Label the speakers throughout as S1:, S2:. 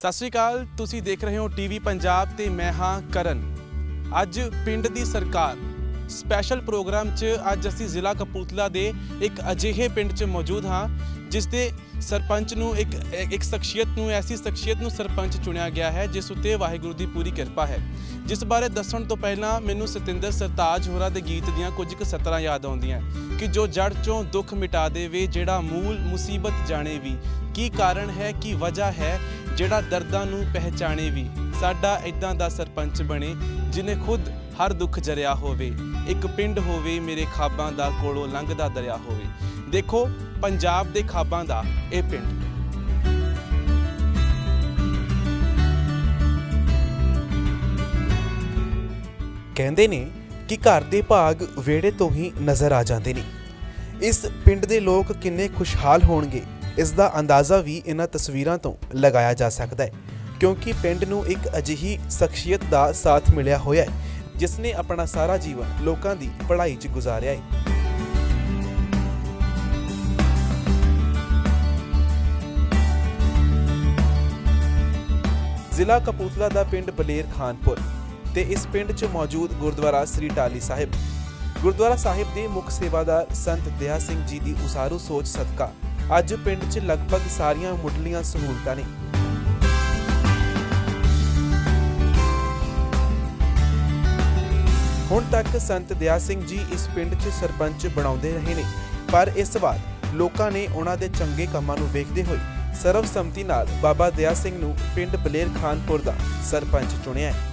S1: ਸਤਿ ਸ਼੍ਰੀ ਅਕਾਲ, ਤੁਸੀਂ ਦੇਖ ਰਹੇ ਹੋ ਟੀਵੀ ਪੰਜਾਬ ਤੇ ਮੈਂ ਹਾਂ ਕਰਨ। ਅੱਜ ਪਿੰਡ ਦੀ ਸਰਕਾਰ ਸਪੈਸ਼ਲ ਪ੍ਰੋਗਰਾਮ 'ਚ ਅੱਜ ਅਸੀਂ ਜ਼ਿਲ੍ਹਾ ਕਪੂਰਥਲਾ ਦੇ ਇੱਕ ਅਜਿਹੇ ਪਿੰਡ 'ਚ ਮੌਜੂਦ ਹਾਂ, ਜਿਸ ਦੇ ਸਰਪੰਚ ਨੂੰ ਇੱਕ ਇੱਕ ਸ਼ਖਸੀਅਤ ਨੂੰ, ਐਸੀ ਸ਼ਖਸੀਅਤ ਨੂੰ ਸਰਪੰਚ ਚੁਣਿਆ ਗਿਆ ਹੈ, ਜਿਸ ਉੱਤੇ ਵਾਹਿਗੁਰੂ ਦੀ ਪੂਰੀ ਕਿਰਪਾ ਹੈ। ਜਿਸ ਬਾਰੇ ਦੱਸਣ ਤੋਂ ਪਹਿਲਾਂ ਮੈਨੂੰ ਸਤਿੰਦਰ ਸਰਤਾਜ ਹੋਰਾਂ ਦੇ ਗੀਤ ਦੀਆਂ ਕੁਝ ਕੁ ਸਤਰਾਂ ਯਾਦ ਆਉਂਦੀਆਂ ਕਿ ਜੋ ਜੜ ਚੋਂ ਦੁੱਖ ਮਿਟਾ ਦੇਵੇ, ਜਿਹੜਾ ਮੂਲ ਮੁਸੀਬਤ ਜਾਣੇ ਵੀ। ਕੀ ਕਾਰਨ ਹੈ, ਕੀ ਵਜ੍ਹਾ ਹੈ ਜਿਹੜਾ ਦਰਦਾਂ ਨੂੰ ਪਹਿਚਾਣੇ ਵੀ, ਸਾਡਾ ਇਦਾਂ ਦਾ ਸਰਪੰਚ ਬਣੇ ਜਿਨੇ ਖੁਦ ਹਰ ਦੁੱਖ ਜਰਿਆ ਹੋਵੇ। ਇੱਕ ਪਿੰਡ ਹੋਵੇ ਮੇਰੇ ਖਾਬਾਂ ਦਾ ਕੋਲੋਂ ਲੰਘਦਾ ਦਰਿਆ ਹੋਵੇ। ਦੇਖੋ, ਪੰਜਾਬ ਦੇ ਖਾਬਾਂ ਦਾ ਇਹ ਪਿੰਡ। ਕਹਿੰਦੇ ਨੇ ਕਿ ਘਰ ਦੇ ਭਾਗ ਵਿਹੜੇ ਤੋਂ ਹੀ ਨਜ਼ਰ ਆ ਜਾਂਦੇ ਨੇ। ਇਸ ਪਿੰਡ ਦੇ ਲੋਕ ਕਿੰਨੇ ਖੁਸ਼ਹਾਲ ਹੋਣਗੇ। ਇਸ ਦਾ ਅੰਦਾਜ਼ਾ ਵੀ ਇਹਨਾਂ ਤਸਵੀਰਾਂ ਤੋਂ ਲਗਾਇਆ ਜਾ ਸਕਦਾ ਹੈ, ਕਿਉਂਕਿ ਪਿੰਡ ਨੂੰ ਇੱਕ ਅਜਿਹੀ ਸ਼ਖਸੀਅਤ ਦਾ ਸਾਥ ਮਿਲਿਆ ਹੋਇਆ ਹੈ, ਜਿਸ ਨੇ ਆਪਣਾ ਸਾਰਾ ਜੀਵਨ ਲੋਕਾਂ ਦੀ ਪੜ੍ਹਾਈ 'ਚ ਗੁਜ਼ਾਰਿਆ ਹੈ। ਜ਼ਿਲ੍ਹਾ ਕਪੂਰਥਲਾ ਦਾ ਪਿੰਡ ਬਲੇਰ ਖਾਨਪੁਰ ਤੇ ਇਸ ਪਿੰਡ 'ਚ ਮੌਜੂਦ ਗੁਰਦੁਆਰਾ ਸ੍ਰੀ ਟਾਲੀ ਸਾਹਿਬ। ਗੁਰਦੁਆਰਾ ਸਾਹਿਬ ਦੇ ਮੁੱਖ ਸੇਵਾਦਾਰ ਸੰਤ ਦਇਆ ਸਿੰਘ ਜੀ ਦੀ ਉਸਾਰੂ ਸੋਚ ਸਦਕਾ ਅੱਜ ਪਿੰਡ 'ਚ ਲਗਭਗ ਸਾਰੀਆਂ ਮੁੱਢਲੀਆਂ ਸਹੂਲਤਾਂ ਨੇ। ਹੁਣ ਤੱਕ ਸੰਤ ਦਇਆ ਸਿੰਘ ਜੀ ਇਸ ਪਿੰਡ 'ਚ ਸਰਪੰਚ ਬਣਾਉਂਦੇ ਰਹੇ ਨੇ। ਪਰ ਇਸ ਵਾਰ ਲੋਕਾਂ ਨੇ ਉਹਨਾਂ ਦੇ ਚੰਗੇ ਕੰਮਾਂ ਨੂੰ ਵੇਖਦੇ ਹੋਏ ਸਰਵਸੰਮਤੀ ਨਾਲ ਬਾਬਾ ਦਇਆ ਸਿੰਘ ਨੂੰ ਪਿੰਡ ਬਲੇਰ ਖਾਨਪੁਰ ਦਾ ਸਰਪੰਚ ਚੁਣਿਆ ਹੈ।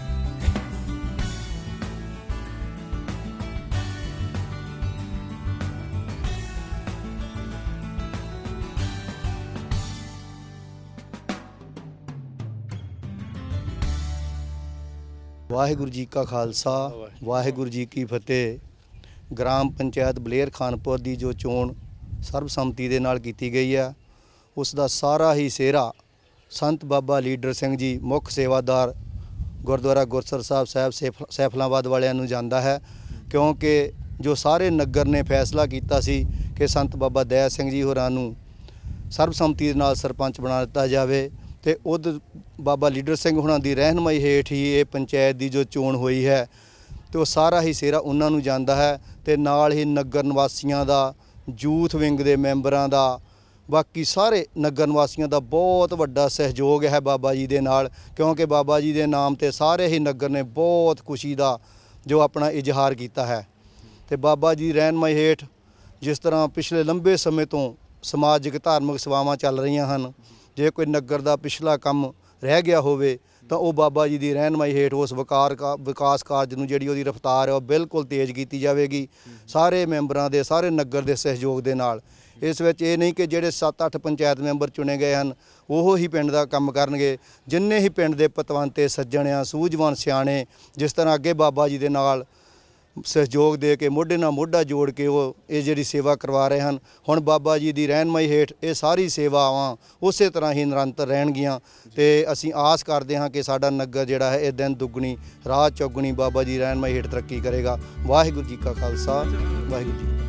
S2: ਵਾਹਿਗੁਰੂ ਜੀ ਕਾ ਖਾਲਸਾ ਵਾਹਿਗੁਰੂ ਜੀ ਕੀ ਫਤਿਹ। ਗ੍ਰਾਮ ਪੰਚਾਇਤ ਬਲੇਰ ਖਾਨਪੁਰ ਦੀ ਜੋ ਚੋਣ ਸਰਬਸੰਮਤੀ ਦੇ ਨਾਲ ਕੀਤੀ ਗਈ ਹੈ ਉਸ ਦਾ ਸਾਰਾ ਹੀ ਸਿਹਰਾ ਸੰਤ ਬਾਬਾ ਲੀਡਰ ਸਿੰਘ ਜੀ ਮੁੱਖ ਸੇਵਾਦਾਰ ਗੁਰਦੁਆਰਾ ਗੁਰਸਰ ਸਾਹਿਬ ਸਾਹਿਬ ਸੈਫ- ਸੈਫਲਾਬਾਦ ਵਾਲਿਆਂ ਨੂੰ ਜਾਂਦਾ ਹੈ ਕਿਉਂਕਿ ਜੋ ਸਾਰੇ ਨਗਰ ਨੇ ਫੈਸਲਾ ਕੀਤਾ ਸੀ ਕਿ ਸੰਤ ਬਾਬਾ ਦਇਆ ਸਿੰਘ ਜੀ ਹੋਰਾਂ ਨੂੰ ਸਰਬਸੰਮਤੀ ਦੇ ਨਾਲ ਸਰਪੰਚ ਬਣਾ ਦਿੱਤਾ ਜਾਵੇ। ਤੇ ਉਦ ਬਾਬਾ ਲੀਡਰ ਸਿੰਘ ਹੁਣਾਂ ਦੀ ਰਹਿਨਮਾਈ ਹੇਠ ਹੀ ਇਹ ਪੰਚਾਇਤ ਦੀ ਜੋ ਚੋਣ ਹੋਈ ਹੈ ਤੇ ਉਹ ਸਾਰਾ ਹੀ ਸਿਹਰਾ ਉਹਨਾਂ ਨੂੰ ਜਾਂਦਾ ਹੈ ਤੇ ਨਾਲ ਹੀ ਨਗਰ ਨਿਵਾਸੀਆਂ ਦਾ ਯੂਥ ਵਿੰਗ ਦੇ ਮੈਂਬਰਾਂ ਦਾ, ਬਾਕੀ ਸਾਰੇ ਨਗਰ ਨਿਵਾਸੀਆਂ ਦਾ ਬਹੁਤ ਵੱਡਾ ਸਹਿਯੋਗ ਹੈ ਬਾਬਾ ਜੀ ਦੇ ਨਾਲ, ਕਿਉਂਕਿ ਬਾਬਾ ਜੀ ਦੇ ਨਾਮ ਤੇ ਸਾਰੇ ਹੀ ਨਗਰ ਨੇ ਬਹੁਤ ਖੁਸ਼ੀ ਦਾ ਜੋ ਆਪਣਾ ਇਜ਼ਹਾਰ ਕੀਤਾ ਹੈ। ਤੇ ਬਾਬਾ ਜੀ ਰਹਿਨਮਾਈ ਹੇਠ ਜਿਸ ਤਰ੍ਹਾਂ ਪਿਛਲੇ ਲੰਬੇ ਸਮੇਂ ਤੋਂ ਸਮਾਜਿਕ ਧਾਰਮਿਕ ਸੇਵਾਵਾਂ ਚੱਲ ਰਹੀਆਂ ਹਨ ਜੇ ਕੋਈ ਨਗਰ ਦਾ ਪਿਛਲਾ ਕੰਮ ਰਹਿ ਗਿਆ ਹੋਵੇ, ਤਾਂ ਉਹ ਬਾਬਾ ਜੀ ਦੀ ਰਹਿਨਮਾਈ ਹੇਠ ਉਸ ਵਿਕਾਰ ਕਾ, ਵਿਕਾਸ ਕਾਰਜ ਨੂੰ ਜਿਹੜੀ ਉਹਦੀ ਰਫ਼ਤਾਰ ਹੈ ਉਹ ਬਿਲਕੁਲ ਤੇਜ਼ ਕੀਤੀ ਜਾਵੇਗੀ। ਸਾਰੇ ਮੈਂਬਰਾਂ ਦੇ, ਸਾਰੇ ਨਗਰ ਦੇ ਸਹਿਯੋਗ ਦੇ ਨਾਲ। ਇਸ ਵਿੱਚ ਇਹ ਨਹੀਂ ਕਿ ਜਿਹੜੇ 7-8 ਪੰਚਾਇਤ ਮੈਂਬਰ ਚੁਣੇ ਗਏ ਹਨ, ਉਹ ਹੀ ਪਿੰਡ ਦਾ ਕੰਮ ਕਰਨਗੇ। ਜਿੰਨੇ ਹੀ ਪਿੰਡ ਦੇ ਪਤਵੰਤੇ ਸੱਜਣ ਆ ਸੂਝਵਾਨ ਸਿਆਣੇ, ਜਿਸ ਤਰ੍ਹਾਂ ਅੱਗੇ ਬਾਬਾ ਜੀ ਦੇ ਨਾਲ ਸਹਿਯੋਗ ਦੇ ਕੇ ਮੋਢੇ ਨਾਲ ਮੋਢਾ ਜੋੜ ਕੇ ਉਹ ਇਹ ਜਿਹੜੀ ਸੇਵਾ ਕਰਵਾ ਰਹੇ ਹਨ। ਹੁਣ ਬਾਬਾ ਜੀ ਦੀ ਰਹਿਨਮਾਈ ਹੇਠ ਇਹ ਸਾਰੀ ਸੇਵਾਵਾਂ ਉਸੇ ਤਰ੍ਹਾਂ ਹੀ ਨਿਰੰਤਰ ਰਹਿਣਗੀਆਂ ਤੇ ਅਸੀਂ ਆਸ ਕਰਦੇ ਹਾਂ ਕਿ ਸਾਡਾ ਨਗਰ ਜਿਹੜਾ ਹੈ ਇਹ ਦਿਨ ਦੁੱਗਣੀ ਰਾਤ ਚੌਗੁਣੀ ਬਾਬਾ ਜੀ ਰਹਿਨਮਾਈ ਹੇਠ ਤਰੱਕੀ ਕਰੇਗਾ। ਵਾਹਿਗੁਰੂ ਜੀ ਕਾ ਖਾਲਸਾ ਵਾਹਿਗੁਰੂ ਜੀ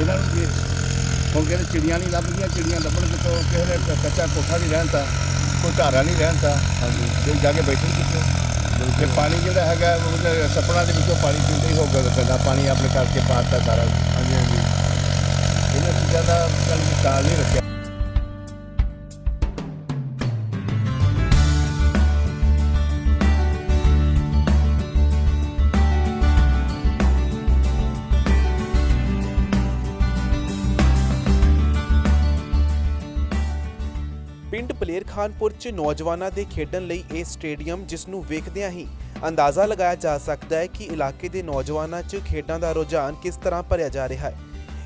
S3: ਇਹਨਾਂ ਨੂੰ ਵੀ ਹੁਣ ਕਹਿੰਦੇ ਚਿੜੀਆਂ ਨਹੀਂ ਲੱਭਦੀਆਂ ਚਿੜੀਆਂ ਲੱਭਣ ਕਿਤੋਂ ਕਿਸੇ ਨੇ ਕ- ਕੱਚਾ ਕੋਠਾ ਨਹੀਂ ਰਹਿੰਦਾ ਕੋਈ ਘਾਰਾ ਨਹੀਂ ਰਹਿੰਦਾ ਹਾਂਜੀ। ਜੇ ਜਾ ਕੇ ਬੈਠੇ ਕਿੱਥੇ? ਤੇ ਪਾਣੀ ਜਿਹੜਾ ਹੈਗਾ ਉਹਦੇ ਸਪਣਾ ਦੇ ਵਿੱਚੋਂ ਪਾਣੀ ਪੀਂਦੇ ਹੀ ਹੋਗਾ ਗੰਦਾ ਪਾਣੀ ਆਪਣੇ ਕਰਕੇ ਪਾਤਾ ਸਾਰਾ। ਹਾਂਜੀ ਹਾਂਜੀ। ਇਹਨਾਂ ਚੀਜ਼ਾਂ ਦਾ ਕੱਲ ਵਿਚਾਰ ਨਹੀਂ ਰੱਖਿਆ।
S1: ਪਿੰਡ ਬਲੇਰ ਖਾਨਪੁਰ 'ਚ ਨੌਜਵਾਨਾਂ ਦੇ ਖੇਡਣ ਲਈ ਇਹ ਸਟੇਡੀਅਮ ਜਿਸ ਨੂੰ ਵੇਖਦਿਆਂ ਹੀ ਅੰਦਾਜ਼ਾ ਲਗਾਇਆ ਜਾ ਸਕਦਾ ਹੈ ਕਿ ਇਲਾਕੇ ਦੇ ਨੌਜਵਾਨਾਂ 'ਚ ਖੇਡਾਂ ਦਾ ਰੁਝਾਨ ਕਿਸ ਤਰ੍ਹਾਂ ਭਰਿਆ ਜਾ ਰਿਹਾ ਹੈ।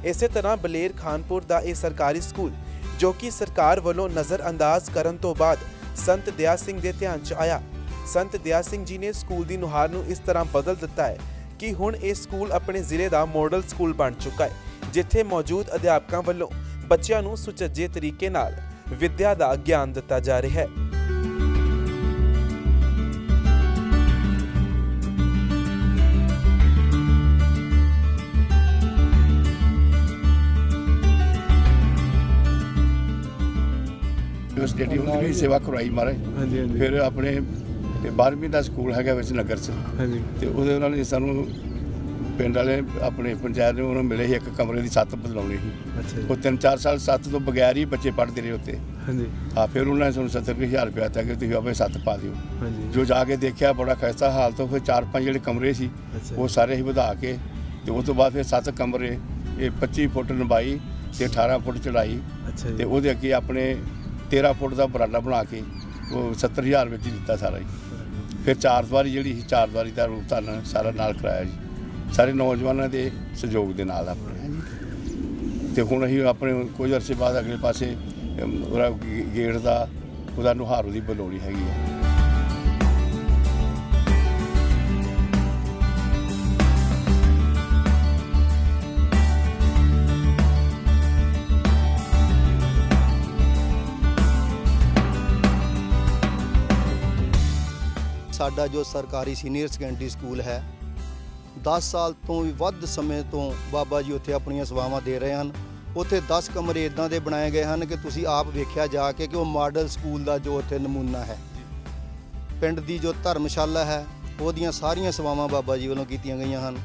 S1: ਇਸੇ ਤਰ੍ਹਾਂ ਬਲੇਰ ਖਾਨਪੁਰ ਦਾ ਇਹ ਸਰਕਾਰੀ ਸਕੂਲ, ਜੋ ਕਿ ਸਰਕਾਰ ਵੱਲੋਂ ਨਜ਼ਰ ਅੰਦਾਜ਼ ਕਰਨ ਤੋਂ ਬਾਅਦ ਸੰਤ ਦਿਆ ਸਿੰਘ ਦੇ ਧਿਆਨ 'ਚ ਆਇਆ। ਸੰਤ ਦਿਆ ਸਿੰਘ ਜੀ ਨੇ ਸਕੂਲ ਦੀ ਨੁਹਾਰ ਨੂੰ ਇਸ ਤਰ੍ਹਾਂ ਬਦਲ ਦਿੱਤਾ ਹੈ ਕਿ ਹੁਣ ਇਹ ਸਕੂਲ ਆਪਣੇ ਜ਼ਿਲ੍ਹੇ ਦਾ ਮਾਡਲ ਸਕੂਲ ਬਣ ਚੁੱਕਾ ਹੈ, ਜਿੱਥੇ ਮੌਜੂਦ ਅਧਿਆਪਕਾਂ ਵੱਲੋਂ ਬੱਚਿਆਂ ਨੂੰ ਸੁਚੱਜੇ ਤਰੀਕੇ ਨਾਲ ਵਿੱਦਿਆ ਦਾ ਗਿਆਨ ਦਿੱਤਾ ਜਾ ਰਿਹਾ ਹੈ।
S3: ਸਟੇਡੀਅਮ ਦੀ ਵੀ ਸੇਵਾ ਕਰਵਾਈ ਮਹਾਰਾਜ।
S1: ਹਾਂਜੀ ਹਾਂਜੀ।
S3: ਫਿਰ ਆਪਣੇ 12ਵੀਂ ਦਾ ਸਕੂਲ ਹੈਗਾ ਵਿੱਚ ਨਗਰ 'ਚ।
S1: ਹਾਂਜੀ।
S3: ਤੇ ਉਹਦੇ ਉਹਨਾਂ ਨੇ ਸਾਨੂੰ ਪਿੰਡ ਵਾਲੇ ਆਪਣੇ ਪੰਚਾਇਤ ਨੇ ਉਹਨੂੰ ਮਿਲੇ ਸੀ ਇੱਕ ਕਮਰੇ ਦੀ ਛੱਤ ਬਦਲਾਉਣੀ ਸੀ।
S1: ਅੱਛਾ
S3: ਉਹ 3-4 ਸਾਲ ਛੱਤ ਤੋਂ ਬਗੈਰ ਹੀ ਬੱਚੇ ਪੜ੍ਹਦੇ ਰਹੇ ਉੱਤੇ
S1: ਹਾਂਜੀ।
S3: ਆ ਫਿਰ ਉਹਨਾਂ ਨੇ ਸਾਨੂੰ 70000 ਰੁਪਇਆ ਦਿੱਤਾ ਕਿ ਤੁਸੀਂ ਆਪੇ ਛੱਤ ਪਾ ਦਿਓ।
S1: ਹਾਂਜੀ।
S3: ਜੋ ਜਾ ਕੇ ਦੇਖਿਆ ਬੜਾ ਖਸਤਾ ਹਾਲ ਤੋਂ ਫਿਰ ਚਾਰ ਪੰਜ ਜਿਹੜੇ ਕਮਰੇ ਸੀ। ਉਹ ਸਾਰੇ ਹੀ ਵਧਾ ਕੇ ਤੇ ਉਸ ਤੋਂ ਬਾਅਦ ਫਿਰ ਸੱਤ ਕਮਰੇ ਇਹ 25 ਫੁੱਟ ਲੰਬਾਈ ਤੇ 18 ਫੁੱਟ ਚੜਾਈ
S1: ਅੱਛਾ
S3: ਤੇ ਉਹਦੇ ਅੱਗੇ ਆਪਣੇ 13 ਫੁੱਟ ਦਾ ਬਰਾਂਡਾ ਬਣਾ ਕੇ ਉਹ 70000 ਵਿੱਚ ਦਿੱਤਾ ਸਾਰਾ ਜੀ ਫਿਰ ਚਾਰ ਦੀਵਾਰੀ ਜਿਹੜੀ ਸੀ ਚਾਰ ਦੀਵਾਰੀ ਦਾ ਰੂਪ ਧਾਰਨ ਸਾਰਾ ਨਾਲ ਕਰਾਇਆ ਜੀ। ਸਾਰੇ ਨੌਜਵਾਨਾਂ ਦੇ ਸਹਿਯੋਗ ਦੇ ਨਾਲ ਆਪਣੇ। ਤੇ ਹੁਣ ਅਸੀਂ ਆਪਣੇ ਕੁਝ ਅਰਸੇ ਬਾਅਦ ਅਗਲੇ ਪਾਸੇ ਉਹਦਾ ਗੇਟ ਦਾ, ਉਹਦਾ ਨੁਹਾਰੂ ਦੀ ਬਣਾਉਣੀ ਹੈਗੀ ਹੈ
S2: ਸਾਡਾ ਜੋ ਸਰਕਾਰੀ ਸੀਨੀਅਰ ਸੈਕੰਡਰੀ ਸਕੂਲ ਹੈ 10 ਸਾਲ ਤੋਂ ਵੀ ਵੱਧ ਸਮੇਂ ਤੋਂ ਬਾਬਾ ਜੀ ਉੱਥੇ ਆਪਣੀਆਂ ਸੇਵਾਵਾਂ ਦੇ ਰਹੇ ਹਨ। ਉੱਥੇ 10 ਕਮਰੇ ਇਦਾਂ ਦੇ ਬਣਾਏ ਗਏ ਹਨ ਕਿ ਤੁਸੀਂ ਆਪ ਵੇਖਿਆ ਜਾ ਕੇ ਕਿ ਉਹ ਮਾਡਲ ਸਕੂਲ ਦਾ ਜੋ ਉੱਥੇ ਨਮੂਨਾ ਹੈ। ਪਿੰਡ ਦੀ ਜੋ ਧਰਮਸ਼ਾਲਾ ਹੈ, ਉਹਦੀਆਂ ਸਾਰੀਆਂ ਸੇਵਾਵਾਂ ਬਾਬਾ ਜੀ ਵੱਲੋਂ ਕੀਤੀਆਂ ਗਈਆਂ ਹਨ।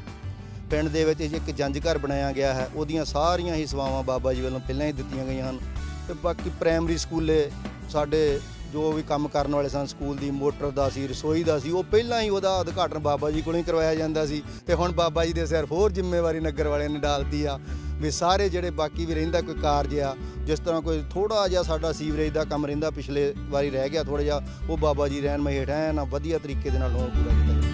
S2: ਪਿੰਡ ਦੇ ਵਿੱਚ ਇੱਕ ਜੰਜ ਘਰ ਬਣਾਇਆ ਗਿਆ ਹੈ, ਉਹਦੀਆਂ ਸਾਰੀਆਂ ਹੀ ਸੇਵਾਵਾਂ ਬਾਬਾ ਜੀ ਵੱਲੋਂ ਪਹਿਲਾਂ ਹੀ ਦਿੱਤੀਆਂ ਗਈਆਂ ਹਨ। ਤੇ ਬਾਕੀ ਪ੍ਰਾਇਮਰੀ ਸਕੂਲੇ ਸਾਡੇ ਜੋ ਵੀ ਕੰਮ ਕਰਨ ਵਾਲੇ ਸਨ, ਸਕੂਲ ਦੀ ਮੋਟਰ ਦਾ ਸੀ, ਰਸੋਈ ਦਾ ਸੀ, ਉਹ ਪਹਿਲਾਂ ਹੀ ਉਹਦਾ ਉਦਘਾਟਨ ਬਾਬਾ ਜੀ ਕੋਲੋਂ ਹੀ ਕਰਵਾਇਆ ਜਾਂਦਾ ਸੀ। ਤੇ ਹੁਣ ਬਾਬਾ ਜੀ ਦੇ ਸਿਰ ਹੋਰ ਜ਼ਿੰਮੇਵਾਰੀ ਨਗਰ ਵਾਲਿਆਂ ਨੇ ਡਾਲਤੀ ਆ, ਵੀ ਸਾਰੇ ਜਿਹੜੇ ਬਾਕੀ ਵੀ ਰਹਿੰਦਾ ਕੋਈ ਕਾਰਜ ਆ, ਜਿਸ ਤਰ੍ਹਾਂ ਕੋਈ ਥੋੜਾ ਜਿਹਾ ਸਾਡਾ ਸੀਵਰੇਜ ਦਾ ਕੰਮ ਰਹਿੰਦਾ, ਪਿਛਲੇ ਵਾਰੀ ਰਹਿ ਗਿਆ ਥੋੜਾ ਜਿਹਾ, ਉਹ ਬਾਬਾ ਜੀ ਰਹਿਣ ਮਹੇਠ ਹੇਠ ਐਨ ਨਾ ਵਧੀਆ ਤਰੀਕੇ ਦੇ ਨਾਲ ਉਹ ਪੂਰਾ ਕੀਤਾ।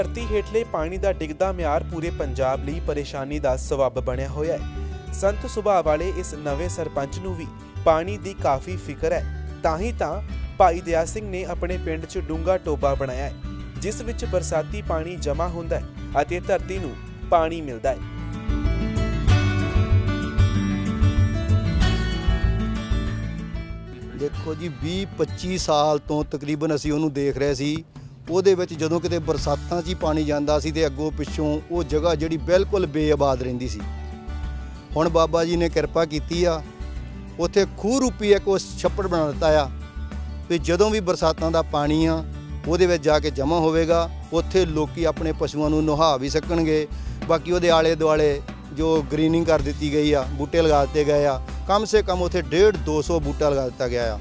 S1: ਧਰਤੀ ਹੇਠਲੇ ਪਾਣੀ ਦਾ ਡਿੱਗਦਾ ਮਿਆਰ ਪੂਰੇ ਪੰਜਾਬ ਲਈ ਪਰੇਸ਼ਾਨੀ ਦਾ ਸਬਬ ਬਣਿਆ ਹੋਇਆ ਹੈ। ਸੰਤ ਸੁਭਾਅ ਵਾਲੇ ਇਸ ਨਵੇਂ ਸਰਪੰਚ ਨੂੰ ਵੀ ਪਾਣੀ ਦੀ ਕਾਫੀ ਫਿਕਰ ਹੈ। ਤਾਂ ਹੀ ਤਾਂ ਭਾਈ ਦਿਆ ਸਿੰਘ ਨੇ ਆਪਣੇ ਪਿੰਡ 'ਚ ਡੂੰਗਾ ਟੋਬਾ ਬਣਾਇਆ ਹੈ, ਜਿਸ ਵਿੱਚ ਬਰਸਾਤੀ ਪਾਣੀ ਜਮ੍ਹਾਂ ਹੁੰਦਾ ਹੈ ਅਤੇ ਧਰਤੀ ਨੂੰ ਪਾਣੀ ਮਿਲਦਾ ਹੈ।
S2: ਦੇਖੋ ਜੀ 20 25 ਸਾਲ ਤੋਂ ਤਕਰੀਬਨ ਅਸੀਂ ਉਹਨੂੰ ਦੇਖ ਰਹੇ ਸੀ। ਉਹਦੇ ਵਿੱਚ ਜਦੋਂ ਕਿਤੇ ਬਰਸਾਤਾਂ 'ਚ ਹੀ ਪਾਣੀ ਜਾਂਦਾ ਸੀ ਤੇ ਅੱਗੋਂ ਪਿੱਛੋਂ ਉਹ ਜਗ੍ਹਾ ਜਿਹੜੀ ਬਿਲਕੁਲ ਬੇਆਬਾਦ ਰਹਿੰਦੀ ਸੀ। ਹੁਣ ਬਾਬਾ ਜੀ ਨੇ ਕਿਰਪਾ ਕੀਤੀ ਆ, ਉੱਥੇ ਖੂਹ ਰੂਪੀ ਇੱਕ ਉਹ ਛੱਪੜ ਬਣਾ ਦਿੱਤਾ ਆ ਵੀ ਜਦੋਂ ਵੀ ਬਰਸਾਤਾਂ ਦਾ ਪਾਣੀ ਆ, ਉਹਦੇ ਵਿੱਚ ਜਾ ਕੇ ਜਮ੍ਹਾਂ ਹੋਵੇਗਾ, ਉੱਥੇ ਲੋਕੀ ਆਪਣੇ ਪਸ਼ੂਆਂ ਨੂੰ ਨੁਹਾ ਵੀ ਸਕਣਗੇ। ਬਾਕੀ ਉਹਦੇ ਆਲੇ ਦੁਆਲੇ ਜੋ ਗ੍ਰੀਨਿੰਗ ਕਰ ਦਿੱਤੀ ਗਈ ਆ, ਬੂਟੇ ਲਗਾ ਦਿੱਤੇ ਗਏ ਆ, ਕਮ ਸੇ ਕਮ ਉੱਥੇ 1.5 200 ਬੂਟਾ ਲਗਾ ਦਿੱਤਾ ਗਿਆ ਆ।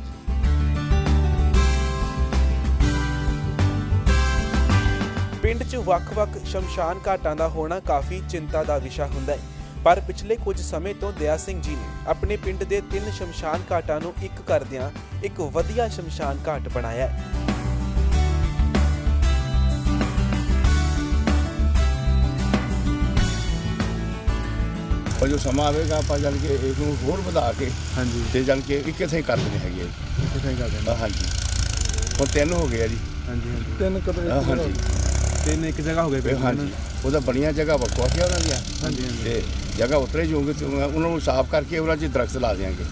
S1: ਪਿੰਡ 'ਚ ਵੱਖ-ਵੱਖ ਸ਼ਮਸ਼ਾਨ ਘਾਟਾਂ ਦਾ ਹੋਣਾ ਕਾਫੀ ਚਿੰਤਾ ਦਾ ਵਿਸ਼ਾ ਹੁੰਦਾ ਹੈ। ਪਰ ਪਿਛਲੇ ਕੁਝ ਸਮੇਂ ਤੋਂ ਦਿਆ ਸਿੰਘ ਜੀ ਨੇ ਆਪਣੇ ਪਿੰਡ ਦੇ ਤਿੰਨ ਸ਼ਮਸ਼ਾਨ ਘਾਟਾਂ ਨੂੰ ਇੱਕ ਕਰਦਿਆਂ ਇੱਕ ਵਧੀਆ ਸ਼ਮਸ਼ਾਨ ਘਾਟ ਬਣਾਇਆ ਹੈ।
S3: ਪਰ ਜੋ ਸਮਾਂ ਆਵੇਗਾ ਆਪਾਂ ਜਾਣ ਕੇ ਇਸ ਨੂੰ ਹੋਰ ਵਧਾ ਕੇ
S1: ਹਾਂਜੀ।
S3: ਤੇ ਜਾਣ ਕੇ ਇੱਕ ਥਾਂ ਕਰ ਦੇਣੇ ਹੈਗੇ
S1: ਕਿਥੇ ਕਰਦੇ
S3: ਹਾਂ, ਹਾਂਜੀ। ਹੁਣ ਤਿੰਨ ਹੋ ਗਏ ਆ ਜੀ।
S1: ਹਾਂਜੀ ਹਾਂਜੀ।
S2: ਤਿੰਨ
S3: ਹਾਂ, ਹਾਂਜੀ।
S1: ਤਿੰਨ ਇੱਕ ਜਗ੍ਹਾ ਹੋ ਗਏ
S3: ਹਾਂਜੀ। ਉਹਦਾ ਬਣੀਆਂ ਜਗ੍ਹਾ ਵੱਖੋ ਵੱਖੀਆਂ ਉਹਨਾਂ ਦੀਆਂ।
S1: ਹਾਂਜੀ।
S3: ਤੇ ਜਗ੍ਹਾ ਉਤਰੇ ਜੋਗੇ ਤੇ ਉਹਨਾਂ ਨੂੰ ਸਾਫ਼ ਕਰਕੇ ਉਹਨਾਂ 'ਚ ਦਰਖਤ ਲਾ ਦਿਆਂਗੇ।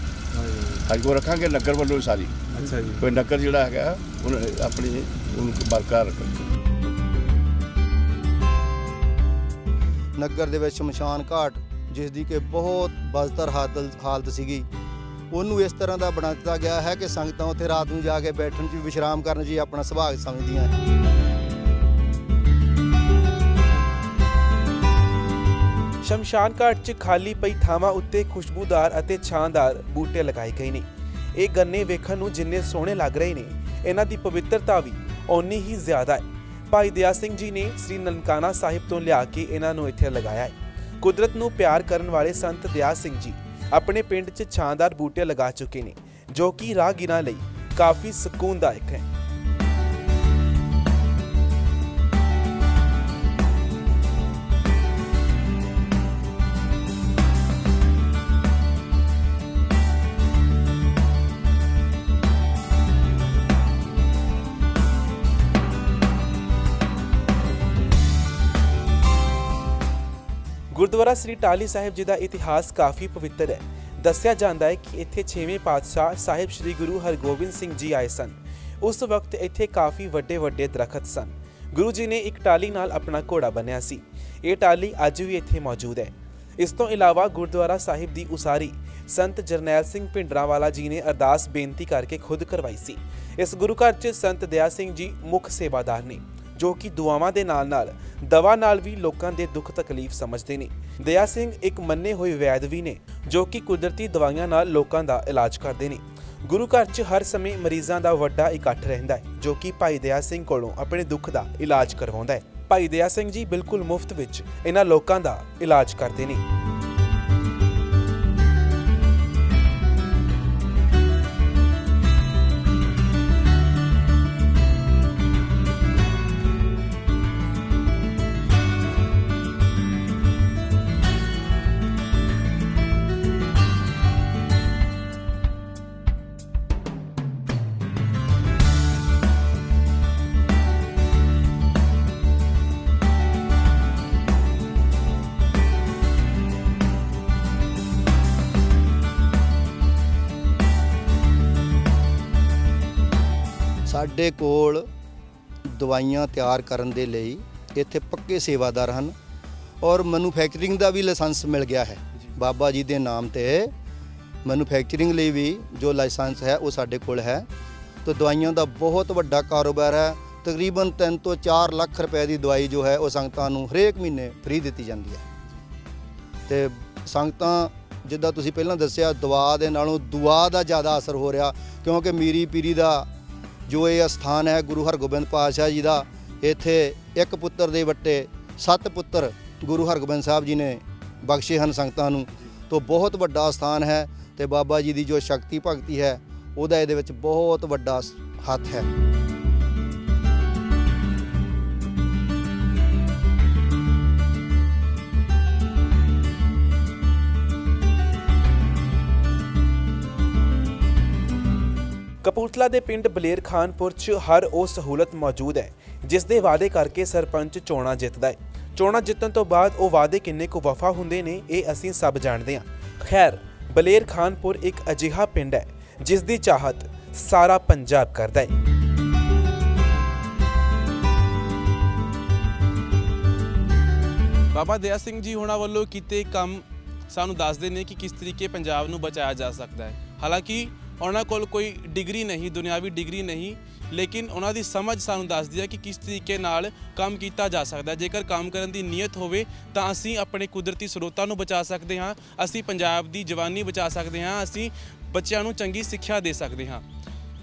S3: ਅੱਜ ਕੋ ਰੱਖਾਂਗੇ ਨਗਰ ਵੱਲੋਂ ਸਾਰੀ।
S1: ਅੱਛਾ ਜੀ।
S3: ਕੋਈ ਨਗਰ ਜਿਹੜਾ ਹੈਗਾ ਉਹਨੂੰ ਆਪਣੀ ਉਹਨੂੰ ਬਰਕਰਾਰ ਰੱਖਾਂਗੇ
S2: ਨਗਰ ਦੇ ਵਿੱਚ ਸ਼ਮਸ਼ਾਨ ਘਾਟ ਜਿਸ ਦੀ ਕਿ ਬਹੁਤ ਬਦਤਰ ਹਾਲਤ ਹਾਲਤ ਸੀਗੀ। ਉਹਨੂੰ ਇਸ ਤਰ੍ਹਾਂ ਦਾ ਬਣਾ ਦਿੱਤਾ ਗਿਆ ਹੈ ਕਿ ਸੰਗਤਾਂ ਉੱਥੇ ਰਾਤ ਨੂੰ ਜਾ ਕੇ ਬੈਠਣ 'ਚ ਵਿਸ਼ਰਾਮ ਕਰਨ 'ਚ ਆਪਣਾ ਸੁਭਾਗ ਸਮਝਦੀਆਂ
S1: ਸ਼ਮਸ਼ਾਨ ਘਾਟ 'ਚ ਖਾਲੀ ਪਈ ਥਾਵਾਂ ਉੱਤੇ ਖੁਸ਼ਬੂਦਾਰ ਅਤੇ ਛਾਂਦਾਰ ਬੂਟੇ ਲਗਾਏ ਗਏ ਨੇ। ਇਹ ਗੰਨੇ ਵੇਖਣ ਨੂੰ ਜਿੰਨੇ ਸੋਹਣੇ ਲੱਗ ਰਹੇ ਨੇ, ਇਹਨਾਂ ਦੀ ਪਵਿੱਤਰਤਾ ਵੀ ਓਨੀ ਹੀ ਜ਼ਿਆਦਾ ਹੈ। ਭਾਈ ਦਿਆ ਸਿੰਘ ਜੀ ਨੇ ਸ੍ਰੀ ਨਨਕਾਣਾ ਸਾਹਿਬ ਤੋਂ ਲਿਆ ਕੇ ਇਹਨਾਂ ਨੂੰ ਇੱਥੇ ਲਗਾਇਆ ਹੈ। ਕੁਦਰਤ ਨੂੰ ਪਿਆਰ ਕਰਨ ਵਾਲੇ ਸੰਤ ਦਿਆ ਸਿੰਘ ਜੀ ਆਪਣੇ ਪਿੰਡ 'ਚ ਛਾਂਦਾਰ ਬੂਟੇ ਲਗਾ ਚੁੱਕੇ ਨੇ, ਜੋ ਕਿ ਰਾਹਗੀਰਾਂ ਲਈ ਕਾਫੀ ਸਕੂਨਦਾਇਕ ਹੈ। ਗੁਰਦੁਆਰਾ ਸ੍ਰੀ ਟਾਲੀ ਸਾਹਿਬ ਜੀ ਦਾ ਇਤਿਹਾਸ ਕਾਫੀ ਪਵਿੱਤਰ ਹੈ। ਦੱਸਿਆ ਜਾਂਦਾ ਹੈ ਕਿ ਇੱਥੇ 6ਵੇਂ ਪਾਤਸ਼ਾਹ ਸਾਹਿਬ ਸ੍ਰੀ ਗੁਰੂ ਹਰਗੋਬਿੰਦ ਸਿੰਘ ਜੀ ਆਏ ਸਨ। ਉਸ ਵਕਤ ਇੱਥੇ ਕਾਫੀ ਵੱਡੇ ਵੱਡੇ ਦਰਖਤ ਸਨ। ਗੁਰੂ ਜੀ ਨੇ ਇੱਕ ਟਾਲੀ ਨਾਲ ਆਪਣਾ ਘੋੜਾ ਬਣਿਆ ਸੀ। ਇਹ ਟਾਲੀ ਅੱਜ ਵੀ ਇੱਥੇ ਮੌਜੂਦ ਹੈ। ਇਸ ਤੋਂ ਇਲਾਵਾ ਗੁਰਦੁਆਰਾ ਸਾਹਿਬ ਦੀ ਉਸਾਰੀ ਸੰਤ ਜਰਨੈਲ ਸਿੰਘ ਭਿੰਡਰਾਂਵਾਲਾ ਜੀ ਨੇ ਅਰਦਾਸ ਬੇਨਤੀ ਕਰਕੇ ਖੁਦ ਕਰਵਾਈ ਸੀ। ਇਸ ਗੁਰੂ ਘਰ 'ਚ ਸੰਤ ਦਇਆ ਸਿੰਘ ਜੀ ਮੁੱਖ ਸੇਵਾਦਾਰ ਨੇ। ਜੋ ਕਿ ਦੁਆਵਾਂ ਦੇ ਨਾਲ-ਨਾਲ ਦਵਾ ਨਾਲ ਵੀ ਲੋਕਾਂ ਦੇ ਦੁੱਖ ਤਕਲੀਫ ਸਮਝਦੇ ਨੇ। ਦਇਆ ਸਿੰਘ ਇੱਕ ਮੰਨੇ ਹੋਏ ਵੈਦ ਵੀ ਨੇ, ਜੋ ਕਿ ਕੁਦਰਤੀ ਦਵਾਈਆਂ ਨਾਲ ਲੋਕਾਂ ਦਾ ਇਲਾਜ ਕਰਦੇ ਨੇ। ਗੁਰੂ ਘਰ 'ਚ ਹਰ ਸਮੇਂ ਮਰੀਜ਼ਾਂ ਦਾ ਵੱਡਾ ਇਕੱਠ ਰਹਿੰਦਾ ਹੈ, ਜੋ ਕਿ ਭਾਈ ਦਇਆ ਸਿੰਘ ਕੋਲੋਂ ਆਪਣੇ ਦੁੱਖ ਦਾ ਇਲਾਜ ਕਰਵਾਉਂਦਾ ਹੈ। ਭਾਈ ਦਇਆ ਸਿੰਘ ਜੀ ਬਿਲਕੁਲ ਮੁਫਤ ਵਿੱਚ ਇਹਨਾਂ ਲੋਕਾਂ ਦਾ ਇਲਾਜ ਕਰਦੇ ਨੇ।
S2: ਸਾਡੇ ਕੋਲ ਦਵਾਈਆਂ ਤਿਆਰ ਕਰਨ ਦੇ ਲਈ ਇੱਥੇ ਪੱਕੇ ਸੇਵਾਦਾਰ ਹਨ ਔਰ ਮੈਨੂਫੈਕਚਰਿੰਗ ਦਾ ਵੀ ਲਾਇਸੈਂਸ ਮਿਲ ਗਿਆ ਹੈ। ਬਾਬਾ ਜੀ ਦੇ ਨਾਮ ਤੇ ਮੈਨੂਫੈਕਚਰਿੰਗ ਲਈ ਵੀ ਜੋ ਲਾਇਸੈਂਸ ਹੈ ਉਹ ਸਾਡੇ ਕੋਲ ਹੈ। ਤੇ ਦਵਾਈਆਂ ਦਾ ਬਹੁਤ ਵੱਡਾ ਕਾਰੋਬਾਰ ਹੈ। ਤਕਰੀਬਨ 3 ਤੋਂ 4 ਲੱਖ ਰੁਪਏ ਦੀ ਦਵਾਈ ਜੋ ਹੈ ਉਹ ਸੰਗਤਾਂ ਨੂੰ ਹਰੇਕ ਮਹੀਨੇ ਫ੍ਰੀ ਦਿੱਤੀ ਜਾਂਦੀ ਹੈ। ਤੇ ਸੰਗਤਾਂ ਜਿੱਦਾਂ ਤੁਸੀਂ ਪਹਿਲਾਂ ਦੱਸਿਆ ਦਵਾ ਦੇ ਨਾਲੋਂ ਦੁਆ ਦਾ ਜ਼ਿਆਦਾ ਅਸਰ ਹੋ ਰਿਹਾ ਕਿਉਂਕਿ ਮੀਰੀ ਪੀਰੀ ਦਾ ਜੋ ਇਹ ਅਸਥਾਨ ਹੈ ਗੁਰੂ ਹਰਗੋਬਿੰਦ ਪਾਤਸ਼ਾਹ ਜੀ ਦਾ, ਇੱਥੇ ਇੱਕ ਪੁੱਤਰ ਦੇ ਵੱਟੇ ਸੱਤ ਪੁੱਤਰ ਗੁਰੂ ਹਰਗੋਬਿੰਦ ਸਾਹਿਬ ਜੀ ਨੇ ਬਖਸ਼ੇ ਹਨ ਸੰਗਤਾਂ ਨੂੰ। ਤੋਂ ਬਹੁਤ ਵੱਡਾ ਸਥਾਨ ਹੈ ਤੇ ਬਾਬਾ ਜੀ ਦੀ ਜੋ ਸ਼ਕਤੀ ਭਗਤੀ ਹੈ, ਉਹਦਾ ਇਹਦੇ ਵਿੱਚ ਬਹੁਤ ਵੱਡਾ ਹੱਥ ਹੈ।
S1: ਕਪੂਰਥਲਾ ਦੇ ਪਿੰਡ ਬਲੇਰ ਖਾਨਪੁਰ 'ਚ ਹਰ ਉਹ ਸਹੂਲਤ ਮੌਜੂਦ ਹੈ, ਜਿਸ ਦੇ ਵਾਅਦੇ ਕਰਕੇ ਸਰਪੰਚ ਚੋਣਾਂ ਜਿੱਤਦਾ ਹੈ। ਚੋਣਾਂ ਜਿੱਤਣ ਤੋਂ ਬਾਅਦ ਉਹ ਵਾਅਦੇ ਕਿੰਨੇ ਕੁ ਵਫਾ ਹੁੰਦੇ ਨੇ, ਇਹ ਅਸੀਂ ਸਭ ਜਾਣਦੇ ਹਾਂ। ਖੈਰ, ਬਲੇਰ ਖਾਨਪੁਰ ਇੱਕ ਅਜਿਹਾ ਪਿੰਡ ਹੈ, ਜਿਸ ਦੀ ਚਾਹਤ ਸਾਰਾ ਪੰਜਾਬ ਕਰਦਾ ਹੈ। ਬਾਬਾ ਦਇਆ ਸਿੰਘ ਜੀ ਹੋਣਾ ਵੱਲੋਂ ਕੀਤੇ ਕੰਮ ਸਾਨੂੰ ਦੱਸਦੇ ਨੇ ਕਿ ਕਿਸ ਤਰੀਕੇ ਪੰਜਾਬ ਨੂੰ ਬਚਾਇਆ ਜਾ ਸਕਦਾ ਹੈ। ਹਾਲਾਂਕਿ ਉਹਨਾਂ ਕੋਲ ਕੋਈ ਡਿਗਰੀ ਨਹੀਂ ਦੁਨਿਆਵੀ ਡਿਗਰੀ ਨਹੀਂ ਲੇਕਿਨ ਉਹਨਾਂ ਦੀ ਸਮਝ ਸਾਨੂੰ ਦੱਸਦੀ ਹੈ ਕਿ ਕਿਸ ਤਰੀਕੇ ਨਾਲ ਕੰਮ ਕੀਤਾ ਜਾ ਸਕਦਾ ਹੈ ਜੇਕਰ ਕੰਮ ਕਰਨ ਦੀ ਨੀਅਤ ਹੋਵੇ ਤਾਂ ਅਸੀਂ ਆਪਣੇ ਕੁਦਰਤੀ ਸਰੋਤਾਂ ਨੂੰ ਬਚਾ ਸਕਦੇ ਹਾਂ ਅਸੀਂ ਪੰਜਾਬ ਦੀ ਜਵਾਨੀ ਬਚਾ ਸਕਦੇ ਹਾਂ ਅਸੀਂ ਬੱਚਿਆਂ ਨੂੰ ਚੰਗੀ ਸਿੱਖਿਆ ਦੇ ਸਕਦੇ ਹਾਂ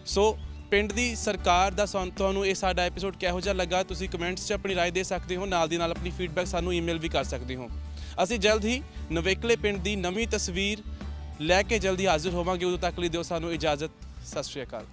S1: ਸੋ ਪਿੰਡ ਦੀ ਸਰਕਾਰ ਦਾ ਸਾਨੂੰ ਤੁਹਾਨੂੰ ਇਹ ਸਾਡਾ ਐਪੀਸੋਡ ਕਿਹੋ ਜਿਹਾ ਲੱਗਾ ਤੁਸੀਂ ਕਮੈਂਟਸ 'ਚ ਆਪਣੀ رائے ਦੇ ਸਕਦੇ ਹੋ ਨਾਲ ਦੀ ਨਾਲ ਆਪਣੀ ਫੀਡਬੈਕ ਸਾਨੂੰ ਈਮੇਲ ਵੀ ਕਰ ਸਕਦੇ ਹੋ ਅਸੀਂ ਜਲਦ ਹੀ ਨਵੇਕਲੇ ਪਿੰਡ ਦੀ ਨਵੀਂ ਤਸਵੀਰ ਲੈ ਕੇ ਜਲਦੀ ਹਾਜ਼ਰ ਹੋਵਾਂਗੇ। ਉਦੋਂ ਤੱਕ ਲਈ ਦਿਓ ਸਾਨੂੰ ਇਜਾਜ਼ਤ। ਸਤਿ ਸ਼੍ਰੀ ਅਕਾਲ।